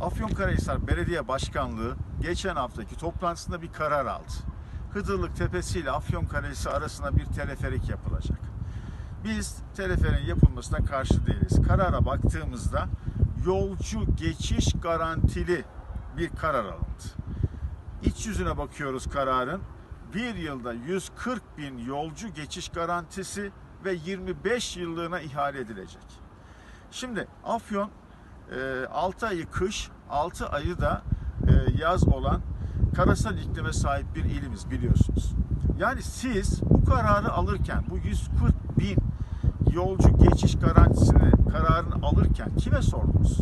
Afyonkarahisar Belediye Başkanlığı geçen haftaki toplantısında bir karar aldı. Hıdırlık Tepesi ile Afyonkarahisar arasında bir teleferik yapılacak. Biz teleferin yapılmasına karşı değiliz. Karara baktığımızda yolcu geçiş garantili bir karar alındı. İç yüzüne bakıyoruz kararın. Bir yılda 140 bin yolcu geçiş garantisi ve 25 yıllığına ihale edilecek. Şimdi Afyon 6 ayı kış, 6 ayı da e, yaz olan karasal iklime sahip bir ilimiz biliyorsunuz. Yani siz bu kararı alırken bu 140 bin yolcu geçiş garantisini kararını alırken kime sordunuz?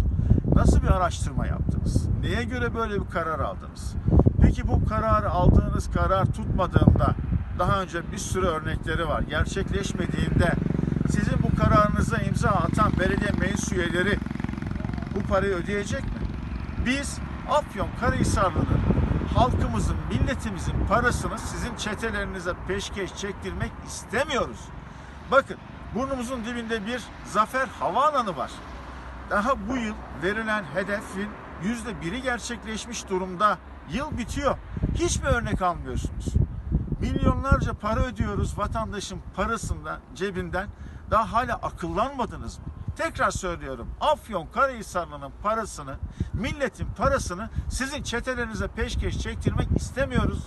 Nasıl bir araştırma yaptınız? Neye göre böyle bir karar aldınız? Peki bu kararı aldığınız karar tutmadığında daha önce bir sürü örnekleri var. Gerçekleşmediğinde sizin bu kararınıza imza atan belediye meclis üyeleri bu parayı ödeyecek mi? Biz Afyon Karahisarlı'nın halkımızın, milletimizin parasını sizin çetelerinize peşkeş çektirmek istemiyoruz. Bakın burnumuzun dibinde bir zafer havaalanı var. Daha bu yıl verilen hedefin yüzde biri gerçekleşmiş durumda. Yıl bitiyor. Hiç mi örnek almıyorsunuz? Milyonlarca para ödüyoruz vatandaşın parasından, cebinden. Daha hala akıllanmadınız mı? Tekrar söylüyorum. Afyon Karahisarlı'nın parasını, milletin parasını sizin çetelerinize peşkeş çektirmek istemiyoruz.